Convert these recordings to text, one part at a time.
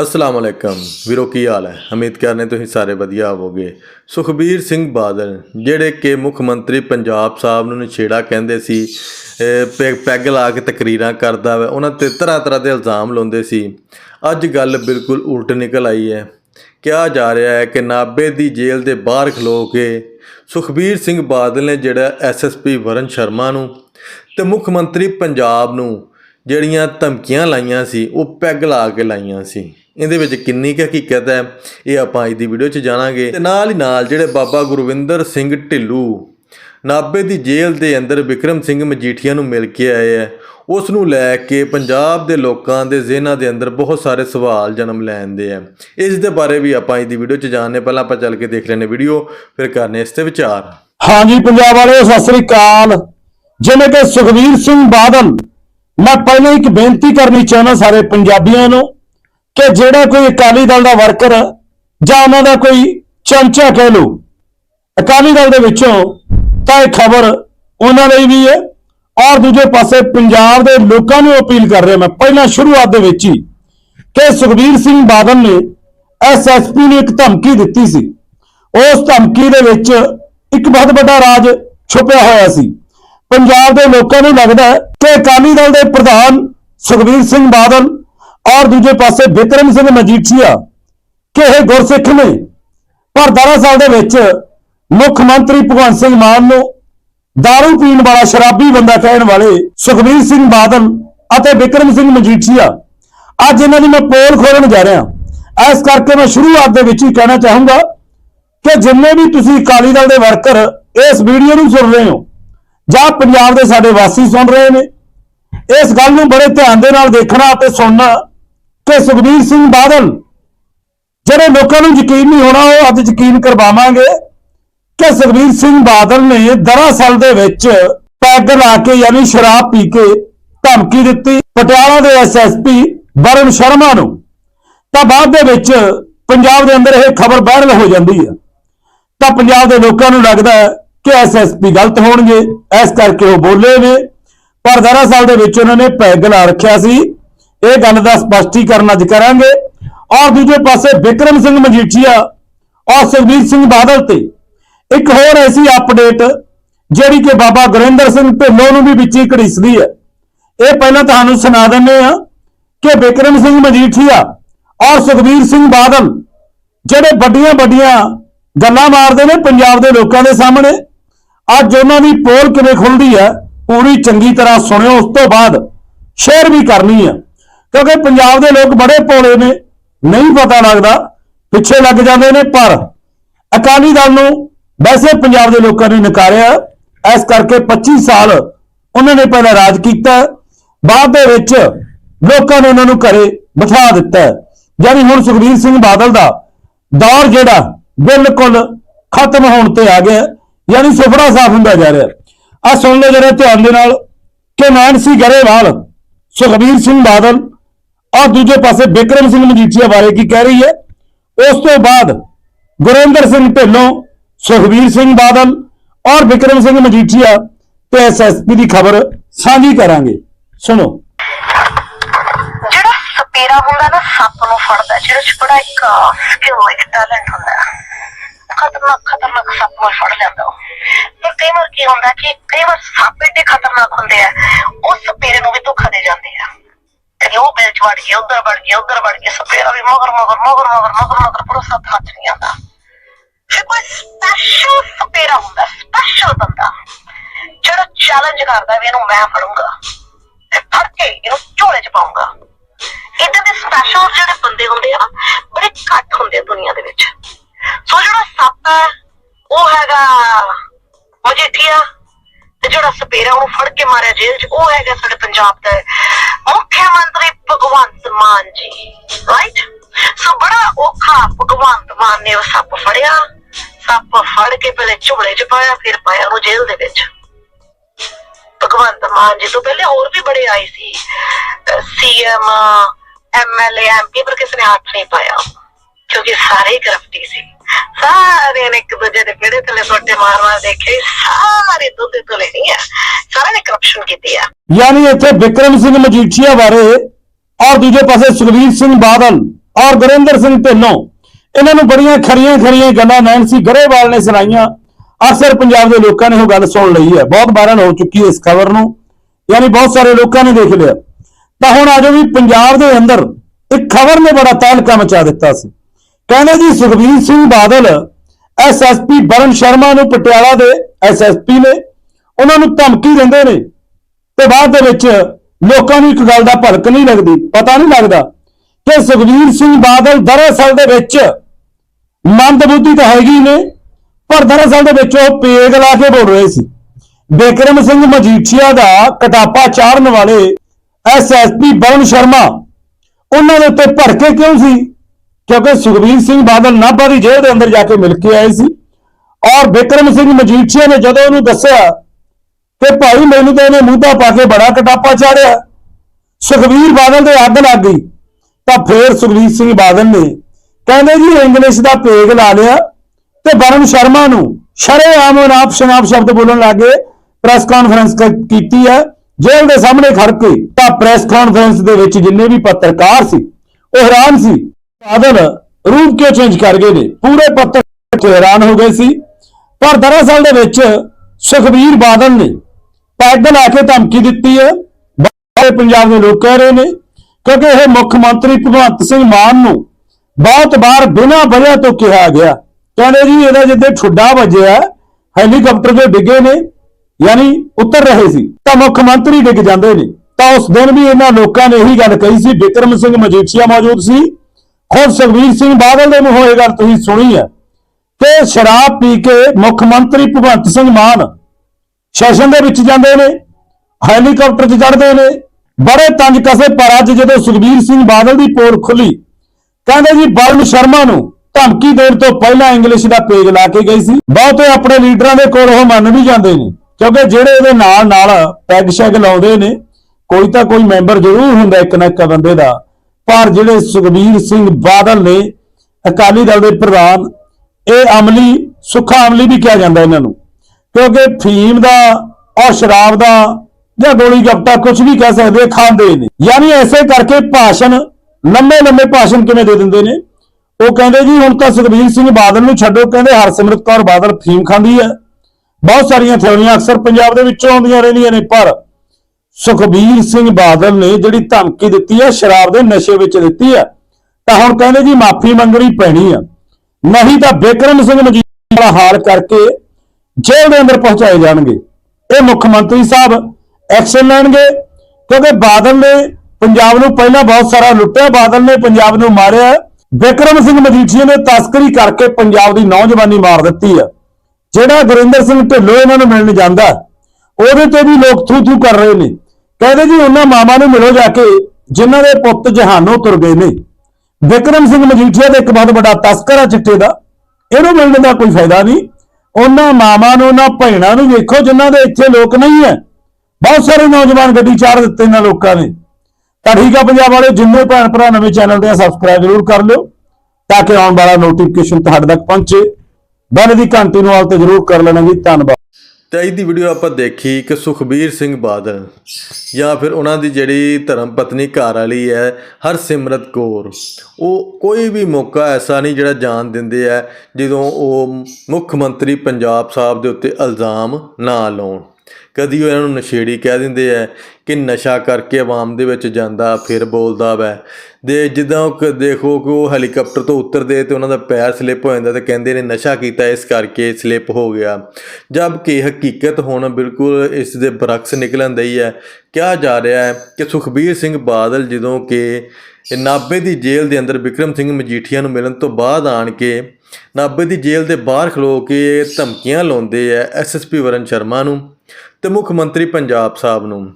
ਅਸਲਾਮ ਅਲੈਕਮ। ਵੀਰੋ, ਕੀ ਹਾਲ ਹੈ? ਉਮੀਦ ਕਰਨੇ ਤੁਸੀਂ ਸਾਰੇ ਵਧੀਆ ਹੋਵੋਗੇ। ਸੁਖਬੀਰ ਸਿੰਘ ਬਾਦਲ, ਜਿਹੜੇ ਕਿ ਮੁੱਖ ਮੰਤਰੀ ਪੰਜਾਬ ਸਾਹਿਬ ਨੂੰ ਨਛੇੜਾ ਕਹਿੰਦੇ ਸੀ ਇਹ ਪੈਗ ਪੈਗ ਲਾ ਕੇ ਤਕਰੀਰਾਂ ਕਰਦਾ ਵਾ, ਉਹਨਾਂ ਤੇ ਤਰ੍ਹਾਂ ਤਰ੍ਹਾਂ ਦੇ ਇਲਜ਼ਾਮ ਲਾਉਂਦੇ ਸੀ। ਅੱਜ ਗੱਲ ਬਿਲਕੁਲ ਉਲਟ ਨਿਕਲ ਆਈ ਹੈ। ਕਿਹਾ ਜਾ ਰਿਹਾ ਹੈ ਕਿ ਨਾਬੇ ਦੀ ਜੇਲ੍ਹ ਦੇ ਬਾਹਰ ਖਲੋ ਕੇ ਸੁਖਬੀਰ ਸਿੰਘ ਬਾਦਲ ਨੇ ਜਿਹੜਾ ਐਸਐਸਪੀ ਵਰਨ ਸ਼ਰਮਾ ਨੂੰ ਤੇ ਮੁੱਖ ਮੰਤਰੀ ਪੰਜਾਬ ਨੂੰ ਜਿਹੜੀਆਂ ਧਮਕੀਆਂ ਲਾਈਆਂ ਸੀ, ਉਹ ਪੈਗ ਲਾ ਕੇ ਲਾਈਆਂ ਸੀ। ਇਹਦੇ ਵਿੱਚ ਕਿੰਨੀ ਕੁ ਹਕੀਕਤ ਹੈ, ਇਹ ਆਪਾਂ ਅੱਜ ਦੀ ਵੀਡੀਓ 'ਚ ਜਾਣਾਂਗੇ। ਤੇ ਨਾਲ ਹੀ ਨਾਲ ਜਿਹੜੇ ਬਾਬਾ ਗੁਰਵਿੰਦਰ ਸਿੰਘ ਢਿੱਲੂ ਨਾਬੇ ਦੀ ਜੇਲ੍ਹ ਦੇ ਅੰਦਰ ਵਿਕਰਮ ਸਿੰਘ ਮਜੀਠੀਆ ਨੂੰ ਮਿਲ ਕੇ ਆਏ ਹੈ ਉਸ ਨੂੰ ਲੈ ਕੇ ਪੰਜਾਬ ਦੇ ਲੋਕਾਂ ਦੇ ਜ਼ਿਹਨਾਂ ਦੇ ਅੰਦਰ ਬਹੁਤ ਸਾਰੇ ਸਵਾਲ ਜਨਮ ਲੈਂਦੇ ਆ ਇਸ ਦੇ ਬਾਰੇ ਵੀ ਆਪਾਂ ਅੱਜ ਦੀ ਵੀਡੀਓ 'ਚ ਜਾਣਨੇ ਪਹਿਲਾਂ ਆਪਾਂ ਚੱਲ ਕੇ ਦੇਖ ਲੈਣੇ ਵੀਡੀਓ ਫਿਰ ਕਰਨੇ ਇਸ ਤੇ ਵਿਚਾਰ। ਹਾਂਜੀ, ਪੰਜਾਬ ਵਾਲਿਓ, ਸਤਿ ਸ੍ਰੀ ਅਕਾਲ। ਜਿਵੇਂ ਕਿ ਸੁਖਵੀਰ ਸਿੰਘ ਬਾਦਲ, ਮੈਂ ਪਹਿਲਾਂ ਇੱਕ ਬੇਨਤੀ ਕਰਨੀ ਚਾਹੁੰਦਾ ਸਾਰੇ ਪੰਜਾਬੀਆਂ ਨੂੰ ਕਿ ਜਿਹੜਾ ਕੋਈ ਅਕਾਲੀ ਦਲ ਦਾ ਵਰਕਰ ਜਾਂ ਉਹਨਾਂ ਦਾ ਕੋਈ ਚਮਚਾ ਕਹਿ ਲਓ, ਅਕਾਲੀ ਦਲ ਦੇ ਵਿੱਚੋਂ ਤਾਂ ਇਹ ਖਬਰ ਉਹਨਾਂ ਲਈ ਵੀ ਹੈ ਔਰ ਦੂਜੇ ਪਾਸੇ ਪੰਜਾਬ ਦੇ ਲੋਕਾਂ ਨੂੰ ਅਪੀਲ ਕਰ ਰਿਹਾ ਮੈਂ, ਪਹਿਲਾਂ ਸ਼ੁਰੂਆਤ ਦੇ ਵਿੱਚ ਹੀ ਕਿ ਸੁਖਬੀਰ ਸਿੰਘ ਬਾਦਲ ਨੇ ਐਸਐਸਪੀ ਨੂੰ ਇੱਕ ਧਮਕੀ ਦਿੱਤੀ ਸੀ। ਉਸ ਧਮਕੀ ਦੇ ਵਿੱਚ ਇੱਕ ਬਹੁਤ ਵੱਡਾ ਰਾਜ ਛੁਪਿਆ ਹੋਇਆ ਸੀ। ਪੰਜਾਬ ਦੇ ਲੋਕਾਂ ਨੂੰ ਲੱਗਦਾ ਹੈ ਕਿ ਅਕਾਲੀ ਦਲ ਦੇ ਪ੍ਰਧਾਨ ਸੁਖਬੀਰ ਸਿੰਘ ਬਾਦਲ ਔਰ ਦੂਜੇ ਪਾਸੇ ਬਿਕਰਮ ਸਿੰਘ ਮਜੀਠੀਆ, ਕਿ ਇਹ ਗੁਰਸਿੱਖ ਨੇ ਪਰ ਦਰਅਸਲ ਦੇ ਵਿੱਚ ਮੁੱਖ ਮੰਤਰੀ ਭਗਵੰਤ ਸਿੰਘ ਮਾਨ ਨੂੰ दारू ਪੀਣ ਵਾਲਾ ਸ਼ਰਾਬੀ ਬੰਦਾ ਕਹਿਣ ਵਾਲੇ ਸੁਖਬੀਰ ਸਿੰਘ ਬਾਦਲ ਅਤੇ ਬਿਕਰਮ ਸਿੰਘ ਮਜੀਠੀਆ, ਅੱਜ ਇਹਨਾਂ ਦੀ ਮੈਂ ਪੋਲ ਖੋਲਣ ਜਾ ਰਿਹਾ। ਇਸ ਕਰਕੇ ਮੈਂ ਸ਼ੁਰੂਆਤ ਦੇ ਵਿੱਚ ਹੀ ਕਹਿਣਾ ਚਾਹੂੰਗਾ ਕਿ ਜਿੰਨੇ ਵੀ ਤੁਸੀਂ ਅਕਾਲੀ ਦਲ ਦੇ ਵਰਕਰ ਇਸ ਵੀਡੀਓ ਨੂੰ ਸੁਣ ਰਹੇ ਹੋ, ਜਾਂ ਪੰਜਾਬ ਦੇ ਸਾਡੇ ਵਾਸੀ ਸੁਣ ਰਹੇ ਨੇ, ਇਸ ਗੱਲ ਨੂੰ ਬੜੇ ਧਿਆਨ ਦੇ ਨਾਲ ਦੇਖਣਾ ਅਤੇ ਸੁਣਨਾ ਕਿ ਸੁਖਬੀਰ ਸਿੰਘ ਬਾਦਲ, ਜਿਹੜੇ ਲੋਕਾਂ ਨੂੰ ਯਕੀਨ ਨਹੀਂ ਹੋਣਾ, ਉਹ ਅੱਜ ਯਕੀਨ ਕਰਵਾਵਾਂਗੇ ਕਿ ਸੁਖਬੀਰ ਸਿੰਘ ਬਾਦਲ ਨੇ ਦਰਅਸਲ ਦੇ ਵਿੱਚ ਪੈਗ ਲਾ ਕੇ ਯਾਨੀ ਸ਼ਰਾਬ ਪੀ ਕੇ ਧਮਕੀ ਦਿੱਤੀ। ਪਟਿਆਲਾ ਦੇ ਐਸਐਸਪੀ ਵਰਨ ਸ਼ਰਮਾ ਨੂੰ। ਤਾਂ ਬਾਅਦ ਦੇ ਵਿੱਚ ਪੰਜਾਬ ਦੇ ਅੰਦਰ ਇਹ ਖਬਰ ਵਾਇਰਲ ਹੋ ਜਾਂਦੀ ਹੈ। ਤਾਂ ਪੰਜਾਬ ਦੇ ਲੋਕਾਂ ਨੂੰ ਲੱਗਦਾ ਹੈ ਕਿ ਐਸਐਸਪੀ ਗਲਤ ਹੋਣਗੇ, ਇਸ ਕਰਕੇ ਉਹ ਬੋਲੇ ਨੇ। ਪਰ ਦਰਅਸਲ ਦੇ ਵਿੱਚ ਉਹਨਾਂ ਨੇ ਪੈਗ ਲਾ ਰੱਖਿਆ ਸੀ। ਇਹ ਗੱਲ ਦਾ ਸਪਸ਼ਟੀਕਰਨ ਅੱਜ ਕਰਾਂਗੇ। ਔਰ ਦੂਜੇ ਪਾਸੇ ਵਿਕਰਮ ਸਿੰਘ ਮਜੀਠੀਆ ਔਰ ਸੁਖਬੀਰ ਸਿੰਘ ਬਾਦਲ ਤੇ ਇੱਕ ਹੋਰ ਐਸੀ ਅਪਡੇਟ ਜਿਹੜੀ ਕਿ ਬਾਬਾ ਗੁਰਿੰਦਰ ਸਿੰਘ ਢਿੱਲੋਂ ਨੂੰ ਵੀ ਵਿੱਚ ਹੀ ਘੜੀਸਦੀ ਹੈ। ਇਹ ਪਹਿਲਾਂ ਤੁਹਾਨੂੰ ਸੁਣਾ ਦਿੰਦੇ ਆ ਕਿ ਵਿਕਰਮ ਸਿੰਘ ਮਜੀਠੀਆ ਔਰ ਸੁਖਬੀਰ ਸਿੰਘ ਬਾਦਲ ਜਿਹੜੇ ਵੱਡੀਆਂ ਵੱਡੀਆਂ ਗੱਲਾਂ ਮਾਰਦੇ ਨੇ ਪੰਜਾਬ ਦੇ ਲੋਕਾਂ ਦੇ ਸਾਹਮਣੇ, ਅੱਜ ਉਹਨਾਂ ਦੀ ਪੋਲ ਕਿਵੇਂ ਖੁੱਲਦੀ ਹੈ, ਪੂਰੀ ਚੰਗੀ ਤਰ੍ਹਾਂ ਸੁਣਿਓ, ਉਸ ਤੋਂ ਬਾਅਦ ਸ਼ੇਅਰ ਵੀ ਕਰਨੀ ਹੈ। ਕਿਉਂਕਿ ਪੰਜਾਬ ਦੇ ਲੋਕ ਬੜੇ ਭੋਲੇ ਨੇ, ਨਹੀਂ ਪਤਾ ਲੱਗਦਾ, ਪਿੱਛੇ ਲੱਗ ਜਾਂਦੇ ਨੇ, ਪਰ ਅਕਾਲੀ ਦਲ ਨੂੰ ਵੈਸੇ ਪੰਜਾਬ ਦੇ ਲੋਕਾਂ ਨੇ ਨਕਾਰਿਆ, ਇਸ ਕਰਕੇ 25 ਸਾਲ ਉਹਨਾਂ ਨੇ ਪਹਿਲਾਂ ਰਾਜ ਕੀਤਾ, ਬਾਅਦ ਦੇ ਵਿੱਚ ਲੋਕਾਂ ਨੇ ਉਹਨਾਂ ਨੂੰ ਘਰੇ ਬਿਠਾ ਦਿੱਤਾ। ਯਾਨੀ ਹੁਣ ਸੁਖਬੀਰ ਸਿੰਘ ਬਾਦਲ ਦਾ ਦੌਰ ਜਿਹੜਾ ਬਿਲਕੁਲ ਖਤਮ ਹੋਣ ਤੇ ਆ ਗਿਆ, ਯਾਨੀ ਸੁਪਨਾ ਸਾਫ਼ ਹੁੰਦਾ ਜਾ ਰਿਹਾ। ਆ ਸੁਣ ਲਓ ਜਰਾ ਧਿਆਨ ਦੇ ਨਾਲ ਕਿ ਨਾਨਸੀ ਗਰੇਵਾਲ, ਸੁਖਬੀਰ ਸਿੰਘ ਬਾਦਲ ਔਰ ਦੂਜੇ ਪਾਸੇ ਬਿਕਰਮ ਸਿੰਘ ਮਜੀਠੀਆ ਬਾਰੇ ਕੀ ਕਹਿ ਰਹੀ ਹੈ? ਉਸ ਤੋਂ ਬਾਅਦ ਗੁਰਿੰਦਰ ਸਿੰਘ ਢਿੱਲੋਂ, ਸੁਖਬੀਰ ਸਿੰਘ ਬਾਦਲ ਔਰ ਵਿਕਰਮ ਸਿੰਘ ਮਜੀਠੀਆ ਤੇ ਐਸਐਸਪੀ ਦੀ ਖਬਰ ਸਾਂਝੀ ਕਰਾਂਗੇ। ਸੁਣੋ। ਜਿਹੜਾ ਸਪੇਰਾ ਹੁੰਦਾ ਨਾ, ਸੱਪ ਨੂੰ ਫੜਦਾ, ਜਿਹਦੇ ਚ ਇੱਕ ਸਕਿੱਲ ਇੱਕ ਟੈਲੈਂਟ ਹੁੰਦਾ। ਖਤਰਨਾਕ ਖਤਰਨਾਕ ਸੱਪ ਨੂੰ ਫੜ ਲੈਂਦਾ ਪਰ ਕਈ ਵਾਰ ਕੀ ਹੁੰਦਾ ਕਿ ਕਈ ਵਾਰ ਸੱਪ ਇੱਡੇ ਖਤਰਨਾਕ ਹੁੰਦੇ ਆ ਉਸ ਸਪੇਰੇ ਨੂੰ ਵੀ ਧੋਖਾ ਦੇ ਜਾਂਦੇ ਆ ਕਦੇ ਉਹ ਬਿਲ ਚ ਵੜ ਗਿਆ ਉਧਰ ਵੜ ਗਿਆ ਉਧਰ ਵੜ ਗਿਆ ਸਪੇਰਾ ਵੀ ਮਗਰ ਮਗਰ ਮਗਰ ਮਗਰ ਮਗਰ ਮਗਰ ਪਰ ਉਹ ਹੱਥ ਨਹੀਂ ਆਉਂਦਾ। ਫਿਰ ਕੋਈ ਸਪੈਸ਼ਲ ਸਪੇਰਾ ਹੁੰਦਾ ਸਪੈਸ਼ਲ ਬੰਦਾ ਜਿਹੜਾ ਚੈਲੰਜ ਕਰਦਾ ਵੀ ਇਹਨੂੰ ਮੈਂ ਫੜੂੰਗਾ ਤੇ ਫੜ ਕੇ ਇਹਨੂੰ ਝੋਲੇ ਚ ਪਾਉਂਗਾ ਇਦਾਂ ਦੇ ਸਪੈਸ਼ਲ ਜਿਹੜੇ ਬੰਦੇ ਹੁੰਦੇ ਆ ਨਾ, ਬੜੇ ਘੱਟ ਹੁੰਦੇ ਆ ਦੁਨੀਆ ਦੇ ਵਿੱਚ। ਸੋ ਜਿਹੜਾ ਸੱਪ ਹੈ ਉਹ ਹੈਗਾ ਮਜੀਠੀਆ ਤੇ ਜਿਹੜਾ ਸਪੇਰਾ ਉਹਨੂੰ ਫੜ ਕੇ ਮਾਰਿਆ ਜੇਲ੍ਹ 'ਚ ਉਹ ਹੈਗਾ ਸਾਡੇ ਪੰਜਾਬ ਦਾ ਮਾਨ ਜੀ ਰਾਈਟ ਸੋ ਬੜਾ ਔਖਾ ਭਗਵੰਤ ਮਾਨ ਨੇ ਉਹ ਸੱਪ ਫੜਿਆ। ਸੱਪ ਫੜ ਕੇ ਪਹਿਲੇ ਝੋਲੇ 'ਚ ਪਾਇਆ, ਫਿਰ ਪਾਇਆ ਉਹਨੂੰ ਜੇਲ੍ਹ ਦੇ ਵਿੱਚ। ਭਗਵੰਤ ਮਾਨ ਜੀ ਤੋਂ ਪਹਿਲੇ ਹੋਰ ਵੀ ਬੜੇ ਆਏ ਸੀ। ਸੀਐਮ ਐਮਐਲਏ ਐਮਪੀ ਪਰ ਕਿਸੇ ਨੇ ਹੱਥ ਨਹੀਂ ਪਾਇਆ। ਕਿਉਂਕਿ ਸਾਰੇ ਹੀ ਸੀ। ਸਾਰੇ ਨੇ ਇੱਕ ਦੂਜੇ ਦੇ ਕਿਹੜੇ ਥੱਲੇ ਸੋਟੇ ਮਾਰ ਮਾਰ ਦੇਖੇ। ਸਾਰੇ ਦੁੱਧ ਤੋਂ ਲੈਣੀ ਆ। ਸਾਰਿਆਂ ਨੇ ਕਰਪਸ਼ਨ ਕੀਤੀ ਆ। ਯਾਨੀ ਇੱਥੇ ਵਿਕਰਮ ਸਿੰਘ ਮਜੀਠੀਆ ਬਾਰੇ ਔਰ ਦੂਜੇ ਪਾਸੇ ਸੁਖਬੀਰ ਸਿੰਘ ਬਾਦਲ ਔਰ ਗੁਰਿੰਦਰ ਸਿੰਘ ਢਿੱਲੋਂ, ਇਹਨਾਂ ਨੂੰ ਬੜੀਆਂ ਖਰੀਆਂ ਖਰੀਆਂ ਗੱਲਾਂ ਨੈਂਸੀ ਗਰੇਵਾਲ ਨੇ ਸੁਣਾਈਆਂ। ਅਕਸਰ ਪੰਜਾਬ ਦੇ ਲੋਕਾਂ ਨੇ ਉਹ ਗੱਲ ਸੁਣ ਲਈ ਹੈ। ਬਹੁਤ ਵਾਇਰਲ ਹੋ ਚੁੱਕੀ ਹੈ ਇਸ ਖਬਰ ਨੂੰ, ਯਾਨੀ ਬਹੁਤ ਸਾਰੇ ਲੋਕਾਂ ਨੇ ਦੇਖ ਲਿਆ। ਤਾਂ ਹੁਣ ਆਜੋ ਵੀ ਪੰਜਾਬ ਦੇ ਅੰਦਰ ਇੱਕ ਖਬਰ ਨੇ ਬੜਾ ਤਹਿਲਕਾ ਮਚਾ ਦਿੱਤਾ ਸੀ। ਕਹਿੰਦੇ ਜੀ ਸੁਖਬੀਰ ਸਿੰਘ ਬਾਦਲ ਐਸਐਸਪੀ ਬਰਨ ਸ਼ਰਮਾ ਨੂੰ ਪਟਿਆਲਾ ਦੇ ਐਸਐਸਪੀ ਨੇ, ਉਹਨਾਂ ਨੂੰ ਧਮਕੀ ਦਿੰਦੇ ਨੇ। ਤੇ ਬਾਅਦ ਦੇ ਵਿੱਚ ਲੋਕਾਂ ਨੂੰ ਇੱਕ ਗੱਲ ਦਾ ਭਲਕ ਨਹੀਂ ਲੱਗਦੀ, ਪਤਾ ਨਹੀਂ ਲੱਗਦਾ ਕਿ ਸੁਖਬੀਰ ਸਿੰਘ ਬਾਦਲ ਦਰਅਸਲ ਦੇ ਵਿੱਚ ਮੰਦਬੁੱਧੀ ਤਾਂ ਹੈਗੀ ਨੇ, ਪਰ ਦਰਅਸਲ ਦੇ ਵਿੱਚ ਉਹ ਪੇਗ ਲਾ ਕੇ ਬੋਲ ਰਹੇ ਸੀ। ਬਿਕਰਮ ਸਿੰਘ ਮਜੀਠੀਆ ਦਾ ਕਟਾਪਾ ਚਾੜਨ ਵਾਲੇ ਐਸਐਸਪੀ ਬਵਨ ਸ਼ਰਮਾ, ਉਹਨਾਂ ਦੇ ਉੱਤੇ ਭੜਕੇ ਕਿਉਂ ਸੀ? ਕਿਉਂਕਿ ਸੁਖਬੀਰ ਸਿੰਘ ਬਾਦਲ ਨਾਭਾ ਦੀ ਜੇਲ੍ਹ ਦੇ ਅੰਦਰ ਜਾ ਕੇ ਮਿਲ ਕੇ ਆਏ ਸੀ। ਔਰ ਬਿਕਰਮ ਸਿੰਘ ਮਜੀਠੀਆ ਨੇ ਜਦੋਂ ਉਹਨੂੰ ਦੱਸਿਆ ਤੇ ਭਾਈ ਮੈਨੂੰ ਤਾਂ ਇਹਨੇ ਮੂੰਹਦਾ ਪਾ ਕੇ ਬੜਾ ਕਟਾਪਾ ਚਾੜਿਆ। ਸੁਖਬੀਰ ਬਾਦਲ ਦੇ ਅੱਗ ਲੱਗ ਗਈ। ਤਾਂ ਫੇਰ ਸੁਖਬੀਰ ਸਿੰਘ ਬਾਦਲ ਨੇ ਕਹਿੰਦੇ ਜੀ ਇੰਗਲਿਸ਼ ਦਾ ਪੇਗ ਲਾ ਲਿਆ ਤੇ ਬਰਨ ਸ਼ਰਮਾ ਨੂੰ ਸ਼ਰੇਆਮ ਨਾਪ ਸ਼ਨਾਪ ਸ਼ਬਦ ਬੋਲਣ ਲੱਗੇ। ਪ੍ਰੈਸ ਕਾਨਫਰੰਸ ਕੀਤੀ ਹੈ। ਜੇਲ੍ਹ ਦੇ ਸਾਹਮਣੇ ਖੜ ਕੇ ਤਾਂ ਪ੍ਰੈਸ ਕਾਨਫਰੰਸ ਦੇ ਵਿੱਚ ਜਿੰਨੇ ਵੀ ਪੱਤਰਕਾਰ ਸੀ, ਉਹ ਹੈਰਾਨ ਸੀ। ਬਾਦਲ ਰੂਪ ਕਿਉਂ ਚੇਂਜ ਕਰ ਗਏ ਨੇ? ਪੂਰੇ ਪੱਤਰਕਾਰ ਹੈਰਾਨ ਹੋ ਗਏ ਸੀ। ਪਰ ਦਰਅਸਲ ਦੇ ਵਿੱਚ ਸੁਖਬੀਰ ਬਾਦਲ ਨੇ ਪੈਦਲ ਆ ਕੇ ਧਮਕੀ ਦਿੱਤੀ ਹੈ। ਸਾਰੇ ਪੰਜਾਬ ਦੇ ਲੋਕ ਕਹਿ ਰਹੇ ਨੇ, ਕਿਉਂਕਿ ਇਹ ਮੁੱਖ ਮੰਤਰੀ ਭਗਵੰਤ ਸਿੰਘ ਮਾਨ ਨੂੰ ਬਹੁਤ ਵਾਰ ਬਿਨਾਂ ਵਜ੍ਹਾ ਤੋਂ ਕਿਹਾ ਗਿਆ। ਕਹਿੰਦੇ ਜੀ, ਇਹਦਾ ਜਿੱਦੇ ਠੁੱਡਾ ਵੱਜਿਆ, ਹੈਲੀਕਾਪਟਰ ਦੇ ਡਿੱਗੇ ਨੇ, ਯਾਨੀ ਉੱਤਰ ਰਹੇ ਸੀ। ਤਾਂ ਮੁੱਖ ਮੰਤਰੀ ਡਿੱਗ ਜਾਂਦੇ ਨੇ। ਤਾਂ ਉਸ ਦਿਨ ਵੀ ਇਹਨਾਂ ਲੋਕਾਂ ਨੇ ਇਹੀ ਗੱਲ ਕਹੀ ਸੀ, ਬਿਕਰਮ ਸਿੰਘ ਮਜੀਠੀਆ ਮੌਜੂਦ ਸੀ। ਖੁਦ ਸੁਖਬੀਰ ਸਿੰਘ ਬਾਦਲ ਦੇ ਮੂੰਹੋਂ ਇਹ ਗੱਲ ਤੁਸੀਂ ਸੁਣੀ ਹੈ ਕਿ ਸ਼ਰਾਬ ਪੀ ਕੇ ਮੁੱਖ ਮੰਤਰੀ ਭਗਵੰਤ ਸਿੰਘ ਮਾਨ ਸੈਸ਼ਨ ਦੇ ਵਿੱਚ ਜਾਂਦੇ ਨੇ, ਹੈਲੀਕਾਪਟਰ 'ਚ ਚੜ੍ਹਦੇ ਨੇ, ਬੜੇ ਤੰਜ ਕਸੇ ਪਰ ਅੱਜ ਜਦੋਂ ਸੁਖਬੀਰ ਸਿੰਘ ਬਾਦਲ ਦੀ ਪੋਲ ਖੁੱਲੀ ਕਹਿੰਦੇ ਜੀ ਬਰਨ ਸ਼ਰਮਾ ਨੂੰ ਧਮਕੀ ਦੇਣ ਤੋਂ ਪਹਿਲਾਂ ਇੰਗਲਿਸ਼ ਦਾ ਪੇਜ ਲਾ ਕੇ ਗਈ ਸੀ। ਬਹੁਤੇ ਆਪਣੇ ਲੀਡਰਾਂ ਦੇ ਕੋਲ ਉਹ ਮੰਨ ਵੀ ਜਾਂਦੇ ਨੇ, ਕਿਉਂਕਿ ਜਿਹੜੇ ਇਹਦੇ ਨਾਲ ਨਾਲ ਪੈਗ ਸ਼ੈਗ ਲਾਉਂਦੇ ਨੇ, ਕੋਈ ਤਾਂ ਕੋਈ ਮੈਂਬਰ ਜ਼ਰੂਰ ਹੁੰਦਾ ਇੱਕ ਨਾ ਇੱਕ ਬੰਦੇ ਦਾ। ਪਰ ਜਿਹੜੇ ਸੁਖਬੀਰ ਸਿੰਘ ਬਾਦਲ ਨੇ ਅਕਾਲੀ ਦਲ ਦੇ ਪ੍ਰਧਾਨ, ਇਹ ਅਮਲੀ, ਸੁੱਖਾ ਅਮਲੀ ਵੀ ਕਿਹਾ ਜਾਂਦਾ ਇਹਨਾਂ ਨੂੰ। ਕਿਉਂਕਿ ਫੀਮ ਦਾ ਔਰ ਸ਼ਰਾਬ ਦਾ ਜਾਂ ਗੋਲੀ ਗੱਪਟਾ ਕੁਝ ਵੀ ਕਹਿ ਸਕਦੇ ਖਾਂਦੇ ਨੇ ਯਾਨੀ ਐਸੇ ਕਰਕੇ ਭਾਸ਼ਣ, ਲੰਮੇ ਲੰਮੇ ਭਾਸ਼ਣ ਕਿਵੇਂ ਦੇ ਦਿੰਦੇ ਨੇ? ਉਹ ਕਹਿੰਦੇ ਜੀ, ਹੁਣ ਤਾਂ ਸੁਖਬੀਰ ਸਿੰਘ ਬਾਦਲ ਨੂੰ ਛੱਡੋ, ਕਹਿੰਦੇ ਹਰਸਿਮਰਤ ਕੌਰ ਬਾਦਲ ਫੀਮ ਖਾਂਦੀ ਹੈ। ਬਹੁਤ ਸਾਰੀਆਂ ਥਿਉਰੀਆਂ ਅਕਸਰ ਪੰਜਾਬ ਦੇ ਵਿੱਚੋਂ ਆਉਂਦੀਆਂ ਰਹਿੰਦੀਆਂ ਨੇ, ਪਰ ਸੁਖਬੀਰ ਸਿੰਘ ਬਾਦਲ ਨੇ ਜਿਹੜੀ ਧਮਕੀ ਦਿੱਤੀ ਹੈ, ਸ਼ਰਾਬ ਦੇ ਨਸ਼ੇ ਵਿੱਚ ਦਿੱਤੀ ਹੈ, ਤਾਂ ਹੁਣ ਕਹਿੰਦੇ ਜੀ, ਮਾਫੀ ਮੰਗਣੀ ਪੈਣੀ ਆ। ਨਹੀਂ ਤਾਂ ਬਿਕਰਮ ਸਿੰਘ ਮਜੀਠੀਆ ਦਾ ਹਾਲ ਕਰਕੇ ਜੇਲ੍ਹ ਦੇ ਅੰਦਰ ਪਹੁੰਚਾਏ ਜਾਣਗੇ। ਇਹ ਮੁੱਖ ਮੰਤਰੀ ਸਾਹਿਬ ਐਕਸ਼ਨ ਲੈਣਗੇ ਕਿਉਂਕਿ ਬਾਦਲ ਨੇ ਪੰਜਾਬ ਨੂੰ ਪਹਿਲਾਂ ਬਹੁਤ ਸਾਰਾ ਲੁੱਟਿਆ, ਬਾਦਲ ਨੇ ਪੰਜਾਬ ਨੂੰ ਮਾਰਿਆ। ਬਿਕਰਮ ਸਿੰਘ ਮਜੀਠੀਆ ਨੇ ਤਸਕਰੀ ਕਰਕੇ ਪੰਜਾਬ ਦੀ ਨੌਜਵਾਨੀ ਮਾਰ ਦਿੱਤੀ ਆ। ਜਿਹੜਾ ਗੁਰਿੰਦਰ ਸਿੰਘ ਢਿੱਲੋਂ ਇਹਨਾਂ ਨੂੰ ਮਿਲਣ ਜਾਂਦਾ, ਉਹਦੇ ਤੇ ਵੀ ਲੋਕ ਥੂ ਥੂ ਕਰ ਰਹੇ ਨੇ। ਕਹਿੰਦੇ ਜੀ ਉਹਨਾਂ ਮਾਮਾ ਨੂੰ ਮਿਲੋ ਜਾ ਕੇ, ਜਿਨ੍ਹਾਂ ਦੇ ਪੁੱਤ ਜਹਾਨੋਂ ਤੁਰ ਗਏ ਨੇ। ਵਿਕਰਮ ਸਿੰਘ ਮਜੀਠੀਆ ਦਾ ਇੱਕ ਬਹੁਤ ਵੱਡਾ ਤਸਕਰ ਆ ਚਿੱਟੇ ਦਾ, ਇਹਨੂੰ ਮਿਲਣ ਦਾ ਕੋਈ ਫਾਇਦਾ ਨਹੀਂ। ਉਹਨਾਂ ਮਾਵਾਂ ਨੂੰ, ਉਹਨਾਂ ਭੈਣਾਂ ਨੂੰ ਵੇਖੋ ਜਿਨ੍ਹਾਂ ਦੇ ਇੱਥੇ ਲੋਕ ਨਹੀਂ ਹੈ। ਬਹੁਤ ਸਾਰੇ ਨੌਜਵਾਨ ਗੱਡੀ ਚਾੜ ਦਿੱਤੇ ਇਹਨਾਂ ਲੋਕਾਂ ਨੇ। ਤਾਂ ਠੀਕ ਆ ਪੰਜਾਬ ਵਾਲੇ ਜਿੰਨੇ ਭੈਣ ਭਰਾ ਨਵੇਂ ਚੈਨਲ ਤੇ ਸਬਸਕ੍ਰਾਈਬ ਜ਼ਰੂਰ ਕਰ ਲਿਓ, ਤਾਂ ਕਿ ਆਉਣ ਵਾਲਾ ਨੋਟੀਫਿਕੇਸ਼ਨ ਤੁਹਾਡੇ ਤੱਕ ਪਹੁੰਚੇ। ਬੈਲ ਦੀ ਘੰਟੀ ਨੂੰ ਆਲ ਤੇ ਜ਼ਰੂਰ ਕਰ ਲੈਣਾ ਜੀ, ਧੰਨਵਾਦ। ਤੇ ਅੱਜ ਦੀ ਵੀਡੀਓ ਆਪਾਂ ਦੇਖੀ ਕਿ ਸੁਖਬੀਰ ਸਿੰਘ ਬਾਦਲ, ਜਾਂ ਫਿਰ ਉਹਨਾਂ ਦੀ ਜਿਹੜੀ ਧਰਮ ਪਤਨੀ ਘਰ ਵਾਲੀ ਹੈ, ਹਰਸਿਮਰਤ ਕੌਰ। ਉਹ ਕੋਈ ਵੀ ਮੌਕਾ ਐਸਾ ਨਹੀਂ ਜਿਹੜਾ ਜਾਣ ਦਿੰਦੇ ਆ, ਜਦੋਂ ਉਹ ਮੁੱਖ ਮੰਤਰੀ ਪੰਜਾਬ ਸਾਹਿਬ ਦੇ ਉੱਤੇ ਇਲਜ਼ਾਮ ਨਾ ਲਾਉਣ। ਕਦੀ ਉਹ ਇਹਨਾਂ ਨੂੰ ਨਸ਼ੇੜੀ ਕਹਿ ਦਿੰਦੇ ਆ ਕਿ ਨਸ਼ਾ ਕਰਕੇ ਆਵਾਮ ਦੇ ਵਿੱਚ ਜਾਂਦਾ, ਫਿਰ ਬੋਲਦਾ ਵੈ। ਦੇ ਜਿੱਦਾਂ ਉਹ ਕ- ਦੇਖੋ ਕਿ ਉਹ ਹੈਲੀਕਾਪਟਰ ਤੋਂ ਉਤਰਦੇ ਤੇ ਉਹਨਾਂ ਦਾ ਪੈਰ ਸਲਿੱਪ ਹੋ ਜਾਂਦਾ ਤੇ ਕਹਿੰਦੇ ਨੇ ਨਸ਼ਾ ਕੀਤਾ, ਇਸ ਕਰਕੇ ਸਲਿੱਪ ਹੋ ਗਿਆ। ਜਦ ਕਿ ਹਕੀਕਤ ਹੁਣ ਬਿਲਕੁਲ ਇਸ ਦੇ ਬਰਕਸ ਨਿਕਲਣ ਦਈ ਹੈ। ਕਿਹਾ ਜਾ ਰਿਹਾ ਹੈ ਕਿ ਸੁਖਬੀਰ ਸਿੰਘ ਬਾਦਲ ਜਦੋਂ ਕਿ ਇਹ ਨਾਭੇ ਦੀ ਜੇਲ੍ਹ ਦੇ ਅੰਦਰ ਵਿਕਰਮ ਸਿੰਘ ਮਜੀਠੀਆ ਨੂੰ ਮਿਲਣ ਤੋਂ ਬਾਅਦ ਆਣ ਕੇ ਨਾਭੇ ਦੀ ਜੇਲ੍ਹ ਦੇ ਬਾਹਰ ਖਲੋ ਕੇ ਧਮਕੀਆਂ ਲਾਉਂਦੇ ਆ ਐਸਐਸਪੀ ਵਰਨ ਸ਼ਰਮਾ ਨੂੰ ਤੇ ਮੁੱਖ ਮੰਤਰੀ ਪੰਜਾਬ ਸਾਹਿਬ ਨੂੰ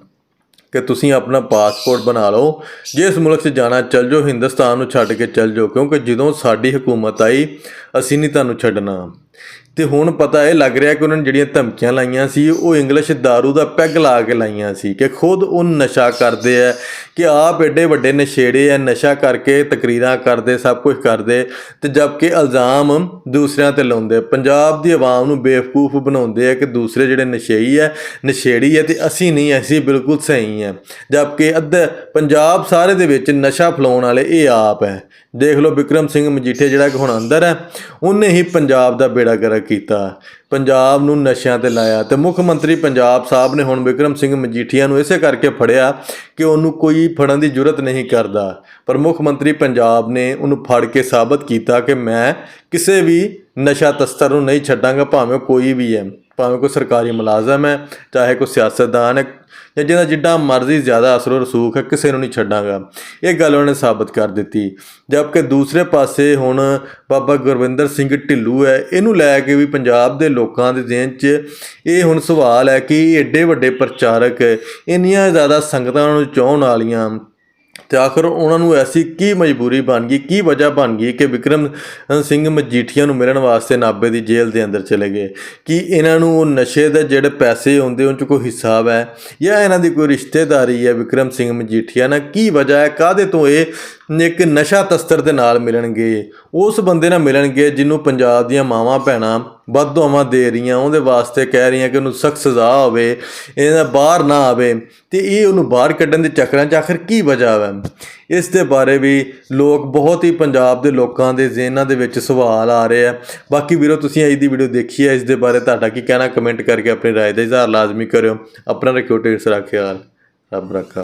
ਕਿ ਤੁਸੀਂ ਆਪਣਾ ਪਾਸਪੋਰਟ ਬਣਾ ਲਓ ਜੇ ਇਸ ਮੁਲਕ 'ਚ ਜਾਣਾ ਚੱਲ ਜਾਓ, ਹਿੰਦੁਸਤਾਨ ਨੂੰ ਛੱਡ ਕੇ ਚੱਲ ਜਾਓ, ਕਿਉਂਕਿ ਜਦੋਂ ਸਾਡੀ ਹਕੂਮਤ ਆਈ, ਅਸੀਂ ਨਹੀਂ ਤੁਹਾਨੂੰ ਛੱਡਣਾ। ਤੇ ਹੁਣ ਪਤਾ ਇਹ ਲੱਗ ਰਿਹਾ ਕਿ ਉਹਨਾਂ ਨੇ ਜਿਹੜੀਆਂ ਧਮਕੀਆਂ ਲਾਈਆਂ ਸੀ, ਉਹ ਇੰਗਲਿਸ਼ दारू ਦਾ ਪੈਗ ਲਾ ਕੇ ਲਾਈਆਂ ਸੀ ਕਿ ਖੁਦ ਉਹ ਨਸ਼ਾ ਕਰਦੇ ਆ ਕਿ ਆਪ ਐਡੇ ਵੱਡੇ ਨਸ਼ੇੜੇ ਆ, ਨਸ਼ਾ ਕਰਕੇ ਤਕਰੀਰਾਂ ਕਰਦੇ, ਸਭ ਕੁਝ ਕਰਦੇ ਤੇ ਜਦਕਿ ਇਲਜ਼ਾਮ ਦੂਸਰਿਆਂ ਤੇ ਲਾਉਂਦੇ ਪੰਜਾਬ ਦੀ ਆਵਾਮ ਨੂੰ ਬੇਵਕੂਫ ਬਣਾਉਂਦੇ ਆ ਕਿ ਦੂਸਰੇ ਜਿਹੜੇ ਨਸ਼ੇਈ ਆ, ਨਸ਼ੇੜੀ ਆ ਤੇ ਅਸੀਂ ਨਹੀਂ, ਅਸੀਂ ਬਿਲਕੁਲ ਸਹੀ ਆ। ਜਦਕਿ ਅੱਧ ਪੰਜਾਬ ਸਾਰੇ ਦੇ ਵਿੱਚ ਨਸ਼ਾ ਫਲਾਉਣ ਵਾਲੇ ਇਹ ਆਪ ਹੈ ਦੇਖ ਲਓ ਵਿਕਰਮ ਸਿੰਘ ਮਜੀਠੀਆ ਜਿਹੜਾ ਕਿ ਹੁਣ ਅੰਦਰ ਹੈ, ਉਹਨੇ ਹੀ ਪੰਜਾਬ ਦਾ ਬੇੜਾ ਗਰਕ ਕੀਤਾ। ਪੰਜਾਬ ਨੂੰ ਨਸ਼ਿਆਂ ਤੇ ਲਾਇਆ ਤੇ ਮੁੱਖ ਮੰਤਰੀ ਪੰਜਾਬ ਸਾਹਿਬ ਨੇ ਹੁਣ ਵਿਕਰਮ ਸਿੰਘ ਮਜੀਠੀਆ ਨੂੰ ਇਸੇ ਕਰਕੇ ਫੜਿਆ ਕਿ ਉਹਨੂੰ ਕੋਈ ਫੜਨ ਦੀ ਜ਼ਰੂਰਤ ਨਹੀਂ ਕਰਦਾ। ਪਰ ਮੁੱਖ ਮੰਤਰੀ ਪੰਜਾਬ ਨੇ ਉਹਨੂੰ ਫੜ ਕੇ ਸਾਬਤ ਕੀਤਾ ਕਿ ਮੈਂ ਕਿਸੇ ਵੀ ਨਸ਼ਾ ਤਸਤਰ ਨੂੰ ਨਹੀਂ ਛੱਡਾਂਗਾ, ਭਾਵੇਂ ਕੋਈ ਵੀ ਹੈ। ਭਾਵੇਂ ਕੋਈ ਸਰਕਾਰੀ ਮੁਲਾਜ਼ਮ ਹੈ, ਚਾਹੇ ਕੋਈ ਸਿਆਸਤਦਾਨ ਹੈ, ਜਾਂ ਜਿਹਦਾ ਜਿੱਡਾ ਮਰਜ਼ੀ ਜ਼ਿਆਦਾ ਅਸਰ ਰਸੂਖ ਹੈ, ਕਿਸੇ ਨੂੰ ਨਹੀਂ ਛੱਡਾਂਗਾ। ਇਹ ਗੱਲ ਉਹਨੇ ਸਾਬਤ ਕਰ ਦਿੱਤੀ। ਜਦਕਿ ਦੂਸਰੇ ਪਾਸੇ ਹੁਣ ਬਾਬਾ ਗੁਰਵਿੰਦਰ ਸਿੰਘ ਢਿੱਲੂ ਹੈ, ਇਹਨੂੰ ਲੈ ਕੇ ਵੀ ਪੰਜਾਬ ਦੇ ਲੋਕਾਂ ਦੇ ਜ਼ਿਹਨ 'ਚ ਇਹ ਹੁਣ ਸਵਾਲ ਹੈ ਕਿ ਏਡੇ ਵੱਡੇ ਪ੍ਰਚਾਰਕ ਇੰਨੀਆਂ ਜ਼ਿਆਦਾ ਸੰਗਤਾਂ ਨੂੰ ਚਾਹਣ ਵਾਲੀਆਂ। ਤੇ ਆਖਰ ਉਹਨਾਂ ਨੂੰ ਐਸੀ ਕੀ ਮਜਬੂਰੀ ਬਣ ਗਈ, ਕੀ ਵਜ੍ਹਾ ਬਣ ਗਈ ਕਿ ਵਿਕਰਮ ਸਿੰਘ ਮਜੀਠੀਆ ਨੂੰ ਮਿਲਣ ਵਾਸਤੇ ਨਾਭੇ ਦੀ ਜੇਲ੍ਹ ਦੇ ਅੰਦਰ ਚਲੇ ਗਏ? ਕਿ ਇਹਨਾਂ ਨੂੰ ਉਹ ਨਸ਼ੇ ਦੇ ਜਿਹੜੇ ਪੈਸੇ ਆਉਂਦੇ ਉਹਨਾਂ 'ਚ ਕੋਈ ਹਿਸਾਬ ਹੈ? ਜਾਂ ਇਹਨਾਂ ਦੀ ਕੋਈ ਰਿਸ਼ਤੇਦਾਰੀ ਹੈ ਵਿਕਰਮ ਸਿੰਘ ਮਜੀਠੀਆ ਨਾਲ? ਕੀ ਵਜ੍ਹਾ ਹੈ? ਕਾਦੇ ਤੋਂ ਇਹ ਇੱਕ ਨਸ਼ਾ ਤਸਤਰ ਦੇ ਨਾਲ ਮਿਲਣਗੇ। ਉਸ ਬੰਦੇ ਨਾਲ ਮਿਲਣਗੇ ਜਿਹਨੂੰ ਪੰਜਾਬ ਦੀਆਂ ਮਾਵਾਂ ਭੈਣਾਂ ਵੱਧ ਦੁਆਵਾਂ ਦੇ ਰਹੀਆਂ, ਉਹਦੇ ਵਾਸਤੇ ਕਹਿ ਰਹੀਆਂ ਕਿ ਉਹਨੂੰ ਸਖਤ ਸਜ਼ਾ ਹੋਵੇ, ਇਹਦਾ ਬਾਹਰ ਨਾ ਆਵੇ ਤੇ ਇਹ ਉਹਨੂੰ ਬਾਹਰ ਕੱਢਣ ਦੇ ਚੱਕਰਾਂ 'ਚ ਆਖਰ ਕੀ ਵਜ੍ਹਾ ਹੈ ਇਸ ਦੇ ਬਾਰੇ ਵੀ ਲੋਕ ਬਹੁਤ ਹੀ ਪੰਜਾਬ ਦੇ ਲੋਕਾਂ ਦੇ ਜ਼ਿਹਨਾਂ ਦੇ ਵਿੱਚ ਸਵਾਲ ਆ ਰਹੇ ਆ। ਬਾਕੀ ਵੀਰੋ, ਤੁਸੀਂ ਅੱਜ ਦੀ ਵੀਡੀਓ ਦੇਖੀ ਹੈ ਇਸ ਦੇ ਬਾਰੇ ਤੁਹਾਡਾ ਕੀ ਕਹਿਣਾ? ਕਮੈਂਟ ਕਰਕੇ ਆਪਣੀ ਰਾਏ ਦਾ ਇਜ਼ਹਾਰ ਲਾਜ਼ਮੀ ਕਰਿਓ। ਆਪਣਾ ਰੱਖਿਓ ਢੇਰ ਸਾਰਾ ਖਿਆਲ। ਰੱਬ ਰੱਖਾ।